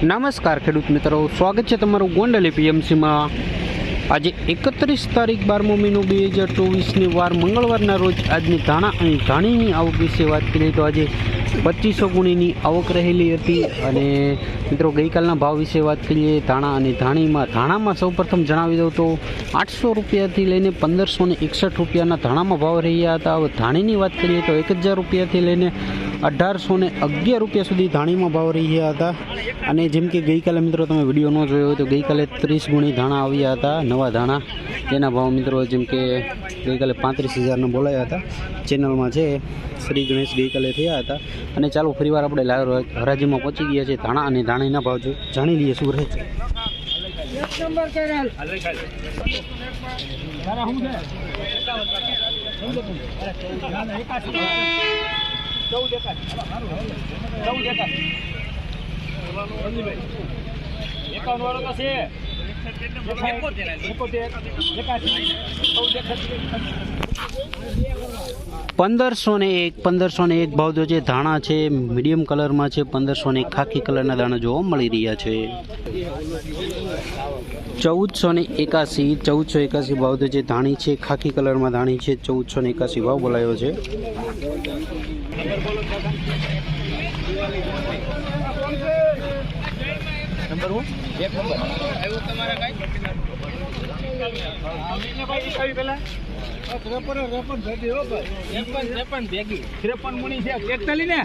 નમસ્કાર, ખેડૂત મિત્રો. સ્વાગત છે તમારું ગોંડલ એપીએમસીમાં આજે એકત્રીસ તારીખ બારમો મહિનો બે હજાર ચોવીસની વાર મંગળવારના રોજ આજની ધાણા અને ધાણીની આવક વિશે વાત કરીએ તો આજે પચીસો ગુણીની આવક રહેલી હતી અને મિત્રો ગઈકાલના ભાવ વિશે વાત કરીએ ધાણા અને ધાણીમાં. ધાણામાં સૌપ્રથમ જણાવી દઉં તો આઠસો રૂપિયાથી લઈને પંદરસો ને એકસઠ રૂપિયાના ધાણામાં ભાવ રહ્યા હતા. હવે ધાણીની વાત કરીએ તો એક હજાર રૂપિયાથી લઈને અઢારસો ને અગિયાર રૂપિયા સુધી ધાણીમાં ભાવ રહ્યા હતા. અને જેમ કે ગઈકાલે મિત્રો તમે વીડિયો ન જોયો હોય તો ગઈકાલે ત્રીસ ગુણી ધાણા આવ્યા હતા, નવા ધાણા. તેના ભાવ મિત્રો જેમ કે ગઈકાલે પાંત્રીસ હજારના બોલાયા હતા. ચેનલમાં છે, શ્રી ગણેશ ગઈકાલે થયા હતા. અને ચાલો ફરીવાર આપણે હરાજીમાં પહોંચી ગયા છે ધાણા અને ધાણીના ભાવ જાણી લઈએ શું રહે છે. એકાવન વાળો તો છે. પંદરસો ને એક પંદરસો ને એક ભાવ જો છે ધાણા છે, મીડિયમ કલરમાં છે પંદરસો ને એક ખાખી કલરના દાણા જોવા મળી રહ્યા છે. ચૌદસો ને એકાસી ચૌદસો એકાસી ભાવ તો જે ધાણી છે, ખાખી કલરમાં ધાણી છે ચૌદસો ને એકાસી ભાવ બોલાયો છે. નંબર હું એક નંબર આવ્યું તમારા કાંઈ? ભાઈ કઈ પેલા? ત્રેપન મુણી છે એકતાલી ને?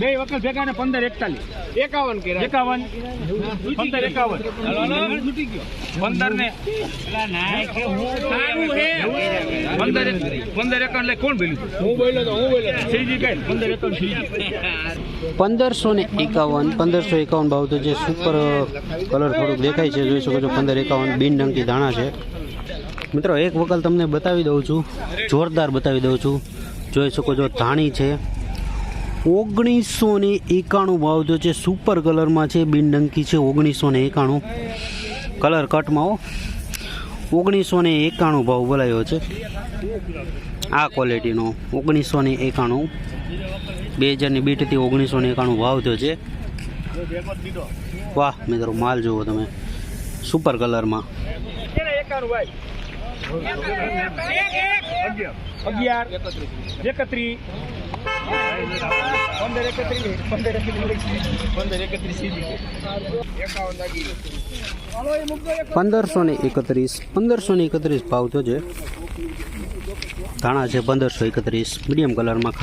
બે વખત ભેગા ને પંદર એકતાલીસ. એકાવન એકાવન? પંદર એકાવન. પંદર ને? પંદર પંદર એકાવન એટલે કોણ બોલ્યું હું બોલ્યો હું બોલ્યો. શ્રીજી કઈ? પંદર એકાવન શ્રીજી. પંદરસો ને એકાવન પંદરસો એકાવન ભાવ તો જે સુપર કલર થોડુંક દેખાય છે જોઈ શકો છો પંદર એકાવન બિન ડંકી દાણા છે. મિત્રો, એક વખત તમને બતાવી દઉં છું. જોરદાર બતાવી દઉં છું. જોઈ શકો છો, ધાણી છે. ઓગણીસો ને એકાણું ભાવ જો છે સુપર કલરમાં છે, બિનડંકી છે, ઓગણીસો ને એકાણું. કલર કટમાં ઓગણીસો ને એકાણું ભાવ બોલાયો છે. આ ક્વોલિટીનો ઓગણીસો ને એકાણું. બે હજારની બીટથી ઓગણીસો ને એકાણું ભાવ થયો છે. વાહ, મિત્રો, માલ જુઓ તમે. સુપર કલરમાં અગિયાર. પંદરસો ને એકત્રીસ. પંદરસો ને એકત્રીસ ભાવ થયો છે. ધાણા છે પંદરસો એકત્રીસ. મીડિયમ કલરમાં